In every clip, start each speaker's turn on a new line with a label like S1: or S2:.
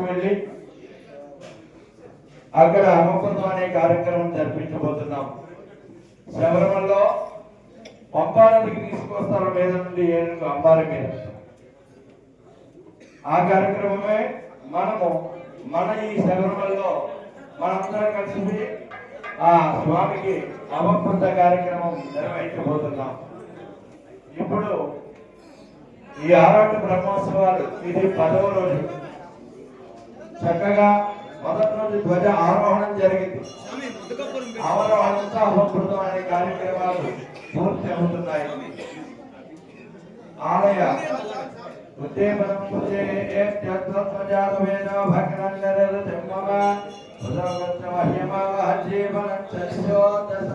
S1: తీసుకువెళ్ళి అక్కడ అమ్మకృతం అనే కార్యక్రమం జరిపించబోతున్నాం. శబరిమలలో పంపానదికి తీసుకొస్తారు మీద నుండి ఏనుగు అంబారి మీద ఆ కార్యక్రమమే మనము మన ఈ శబరిమలలో మనందరం కలిసి ఆ స్వామికి అవకుంద కార్యక్రమం నిర్వహించబోతున్నాం. ఇప్పుడు ఈ ఆరాట బ్రహ్మోత్సవాలు ఇది పదవ రోజు. చక్కగా మొదటి నుండి ధ్వజ ఆరోహణం జరిగింది. అవరోహణంతో అవకృతం అనే కార్యక్రమాలు పూర్తి అవుతున్నాయి. ఆలయ ఉద్దేపనం పుజేత్యత్వజాతవేద భగ్నంగరద జన్మమ ఉదవత్ర మహ్యమావ జీవనం చదిశో దశ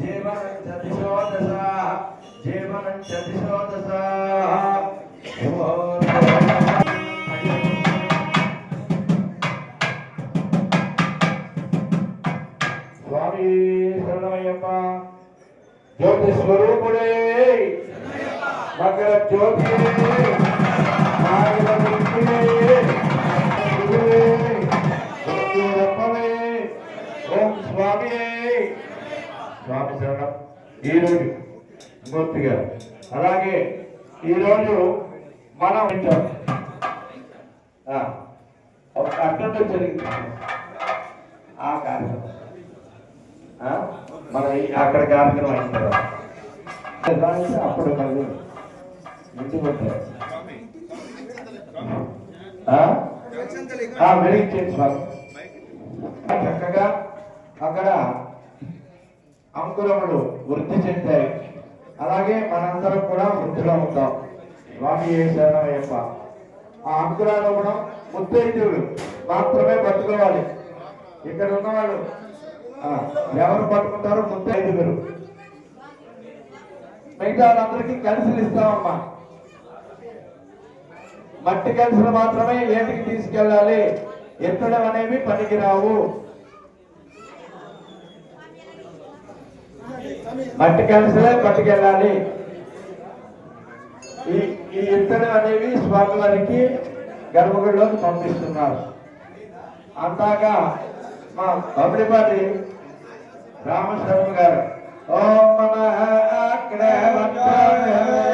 S1: జీవనం చదిశో దశ జీవనం చదిశో దశ స్వామి శరణమయ్యప్ప. జ్యోతి స్వరూపుడే. మకర జ్యోతి. నాగరముఖుడే, స్వామి స్వామి శరణం. ఈరోజు మూర్తి గారు అలాగే ఈరోజు మనం వింటాం. ఆ, జరిగింది. ఆ కార్యక్రమం. మన అక్కడ కార్యక్రమం అయిన తర్వాత. అప్పుడు మళ్ళీ ఇంటికి వచ్చారు చక్కగా అక్కడ అంకురములు వృద్ధి చెందాయి. అలాగే మనందరం కూడా వృద్ధిలో ఉంటాం స్వామి ఏ శరణమయ్యప్ప ఆ అంకురాలు కూడా ముత్తైదువులు. మాత్రమే బతుకోవాలి ఇక్కడ ఉన్నవాళ్ళు ఎవరు పట్టుకుంటారో ఐదుగురు. మిగతా వాళ్ళందరికీ కలిసి ఇస్తామమ్మా. మట్టి కలిసిలు మాత్రమే ఏటికి తీసుకెళ్ళాలి? ఎత్తడం అనేవి పనికిరావు. మట్టి కలిసిలే పట్టుకెళ్ళాలి. ఈ ఈ ఇత్తడి అనేవి స్వామివారికి గర్భగుడిలోకి పంపిస్తున్నారు. అంతాగా మా బబడిపాటి రామశర్మ గారు. ఓం నమః అగ్రవంతాయ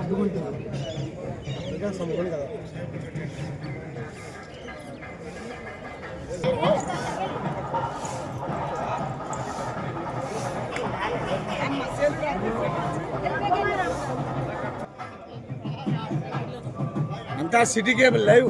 S2: దిగిపోతాం అంతా సిటీ కేబుల్ లైవ్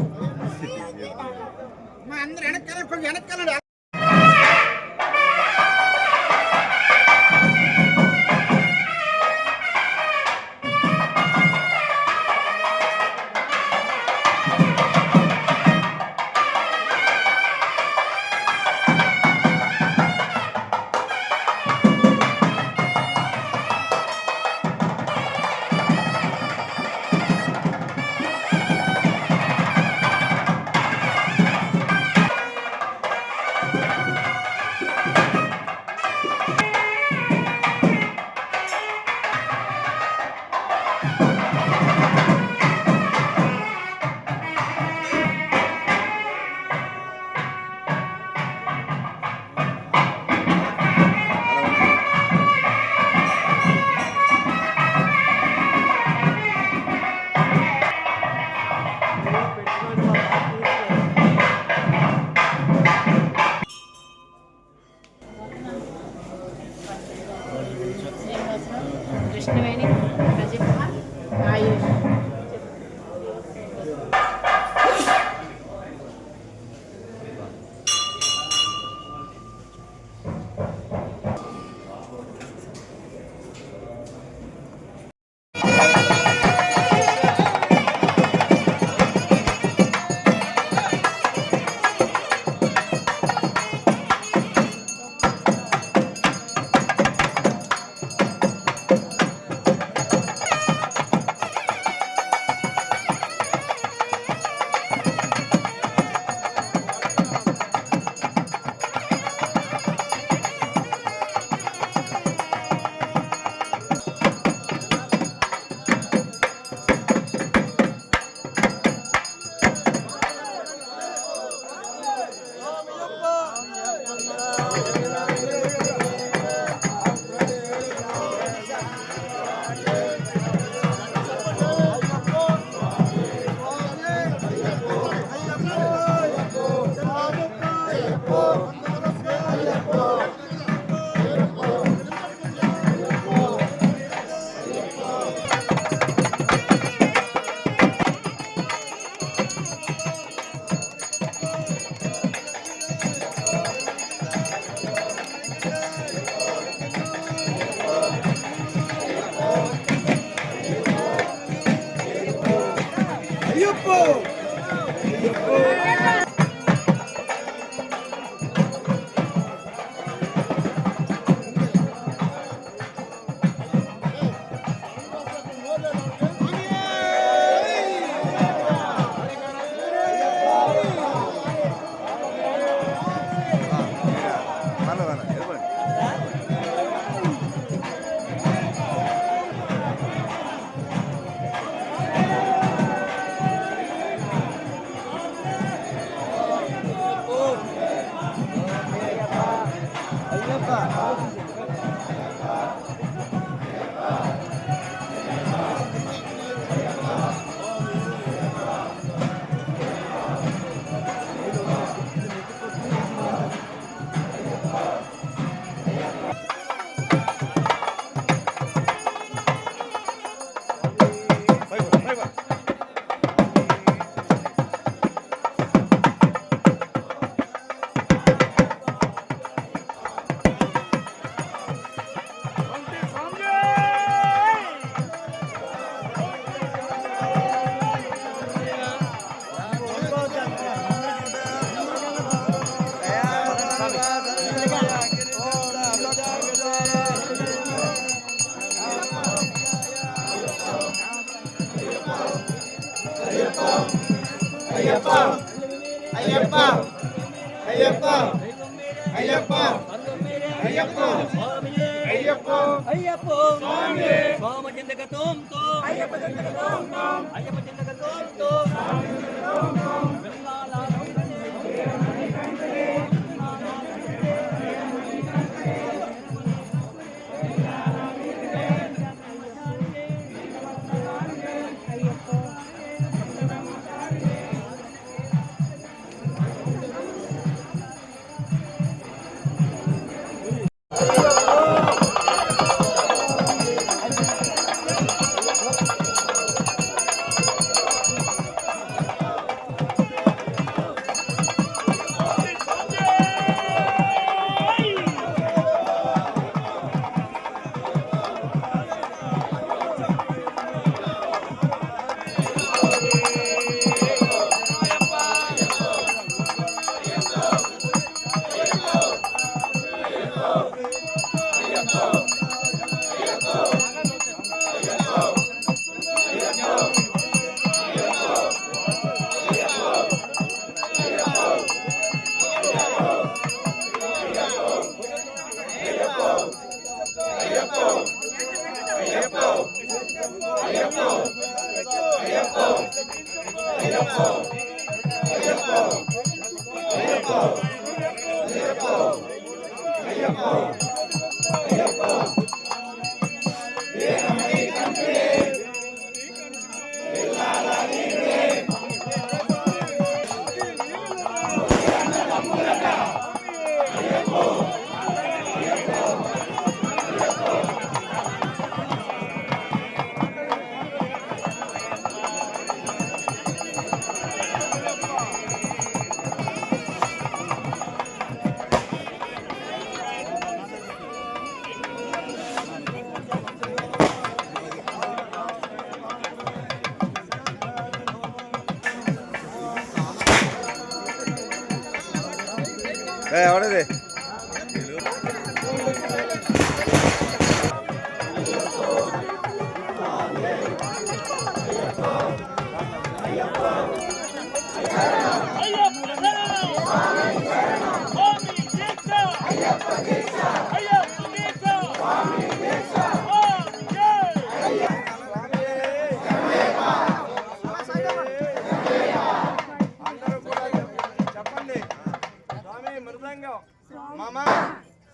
S1: Oh.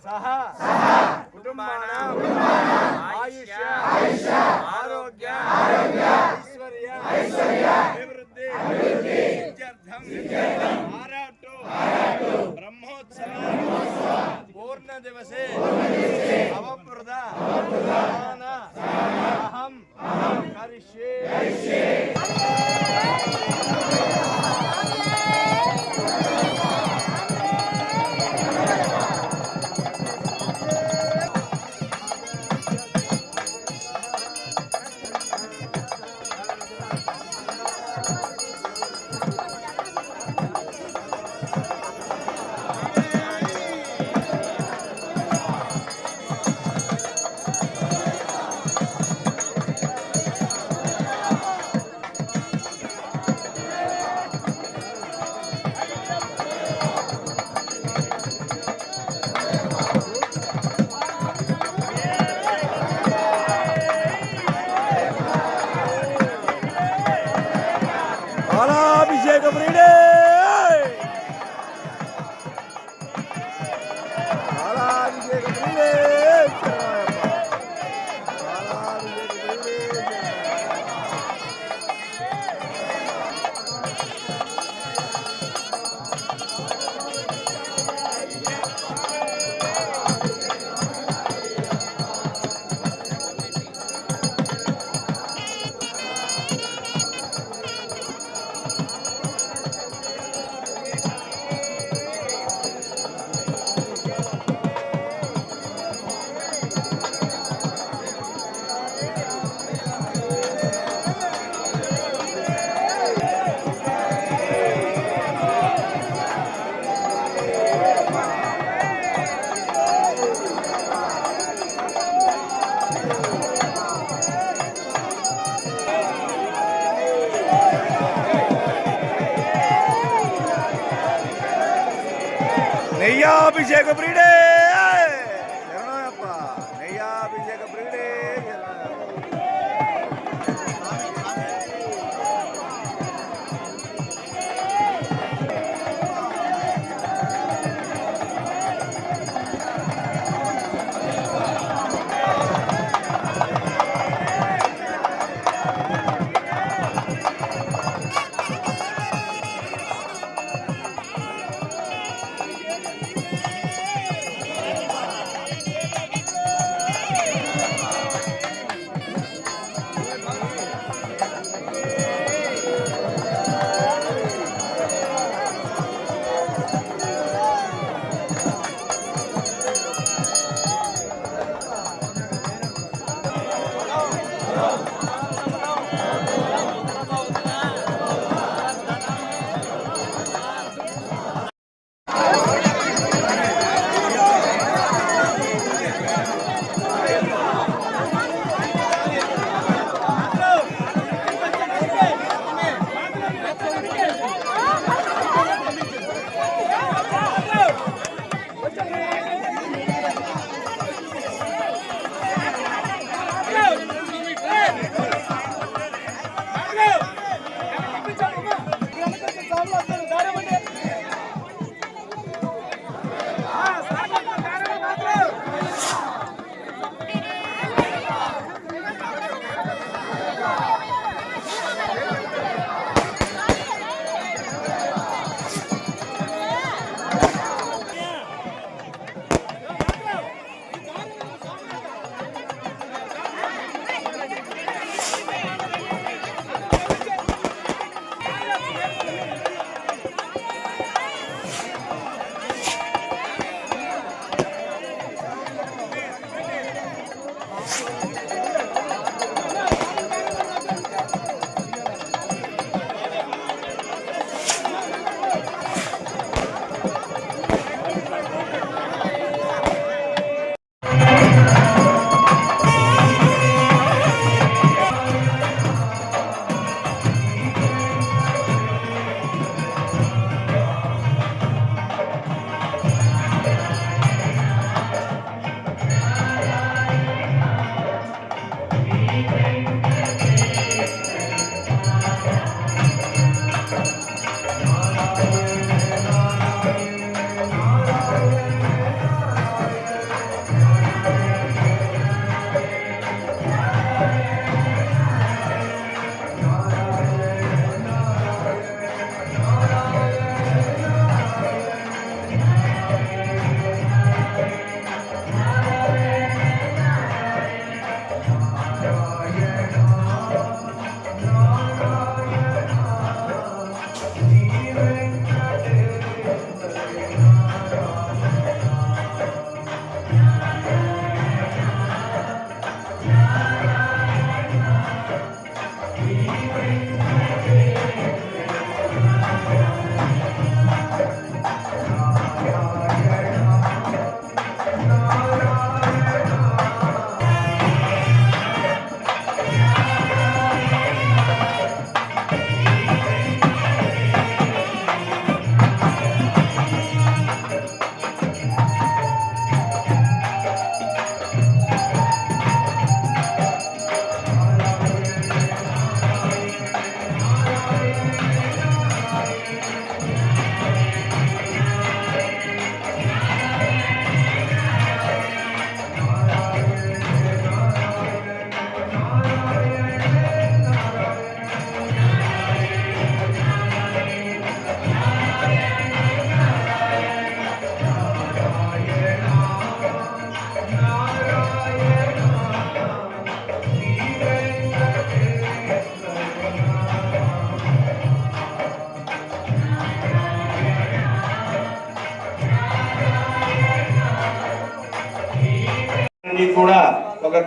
S1: సహ కుటుంబాన ఆయుష ఆరోగ్య ఐశ్వర్య అభివృద్ధి సిద్ధ్యర్థం ఆరాటు బ్రహ్మోత్సవ పూర్ణ దివసే అవప్రద Diego Brine.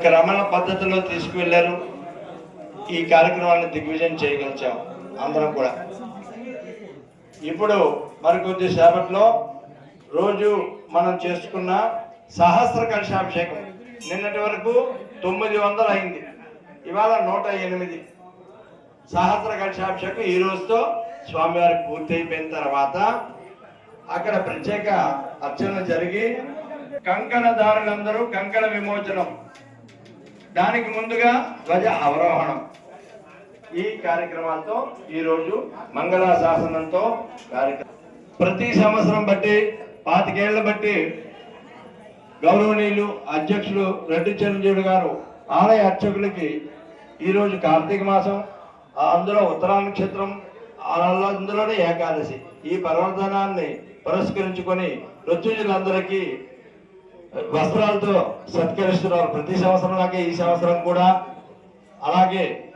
S1: క్రమణ పద్ధతిలో తీసుకువెళ్ళారు. ఈ కార్యక్రమాన్ని దిగ్విజయం చేయగలిచాం అందరం కూడా. ఇప్పుడు మరికొద్ది సేపట్లో రోజు మనం చేసుకున్న సహస్ర కలశాభిషేకం. నిన్నటి వరకు తొమ్మిది వందలు అయింది. ఇవాళ నూట ఎనిమిది. సహస్ర కలశాభిషేకం ఈ రోజుతో స్వామివారికి పూర్తయిపోయిన తర్వాత అక్కడ ప్రత్యేక అర్చన జరిగి కంకణదారులందరూ కంకణ విమోచనం దానికి ముందుగా ధ్వజ అవరోహణం ఈ కార్యక్రమాలతో ఈరోజు మంగళ మంగళాశాసనంతో కార్యక్రమం. ప్రతి సంవత్సరం బట్టి పాతికేళ్ళ బట్టి గౌరవనీయులు అధ్యక్షులు రెడ్డి చిరంజీవి గారు ఆలయ అర్చకులకి ఈరోజు కార్తీక మాసం అందులో ఉత్తరా నక్షత్రం అందులోనే ఏకాదశి. ఈ పర్వదినాన్ని పురస్కరించుకొని రుచులందరికీ వస్త్రాలతో సత్కరిస్తున్నారు. ప్రతి సంవత్సరం లాగే ఈ సంవత్సరం కూడా. అలాగే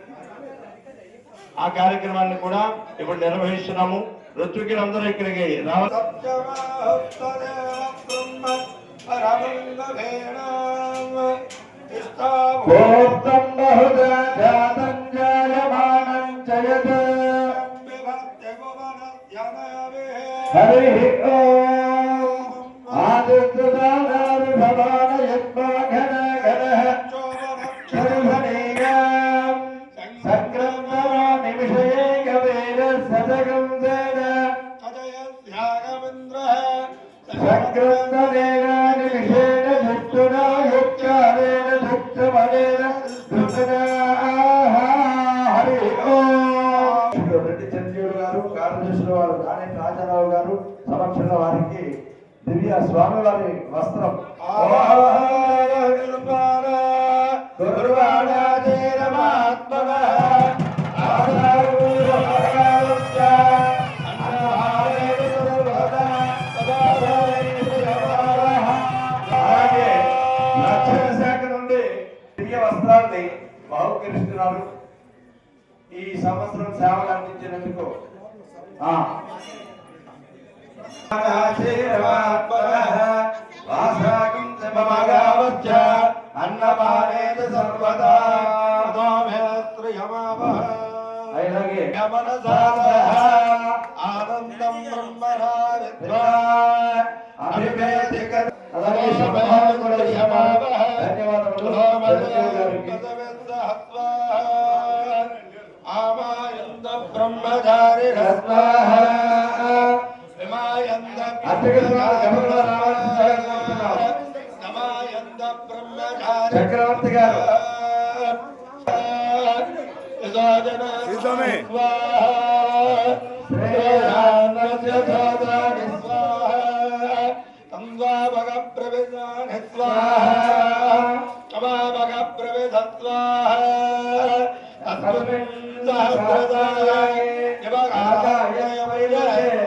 S1: ఆ కార్యక్రమాన్ని కూడా ఇప్పుడు నిర్వహిస్తున్నాము. ఋత్వికులందరూ ఇక్కడికి హరి
S3: బ్రహ్మచారి
S1: అర్చకులు గమనంలో రావాల్సిందిగా కోరుతున్నాం. చక్రవర్తి గారు
S2: స్వామి.
S3: بک
S1: پرندگ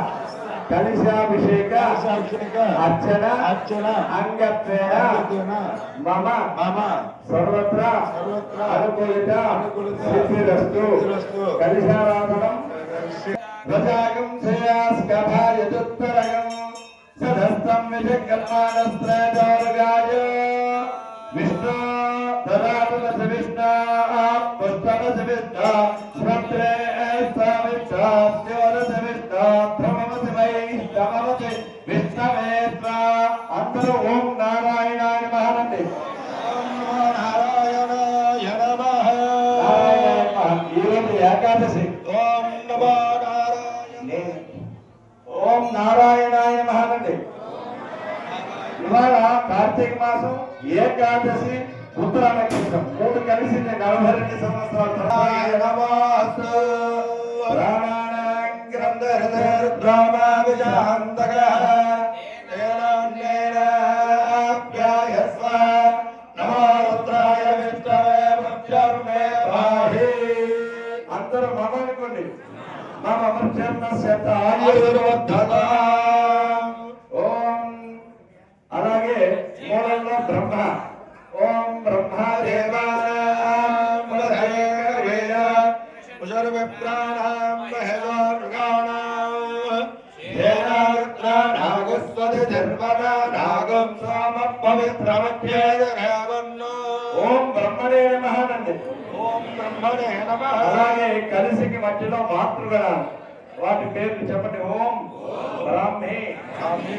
S1: కలిశాభిషేక అర్చన అర్చన అంగత్వేన మమ మమ సర్వత్ర అనుకూలిత సిద్ధిరస్తు కలిశారాధనం. ధ్వజాగం శ్రేయాస్కభాయదుత్తరగం సదస్తం విజగన్మానస్త్రజోరుగాయ విష్ణు దదాతులస విష్ణు పుష్పరస విష్ణు శ్రద్రే ఏకాదశి ఉత్తర నక్షత్రం మూడు కలిసి నలభై రెండు సంవత్సరాల తర్వాత.
S3: నమస్తు ప్రాణానాం గ్రంథహృదయర్బ్రహ్మ విజాంతకః తేనాన్నేన
S1: అలాగే కలిసికి మధ్యలో మాతృగణ వాటి పేర్లు చెప్పండి. ఓం బ్రాహ్మి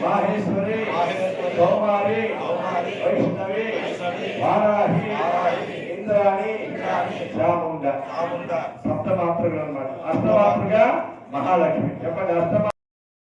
S1: మాహేశ్వరి సోమారి వైష్ణవి వారాహి ఇంద్రాణి చాముండ. సప్త మాతృగలు అన్నమాట. అష్టమాతృగా మహాలక్ష్మి. చెప్పండి అష్టమ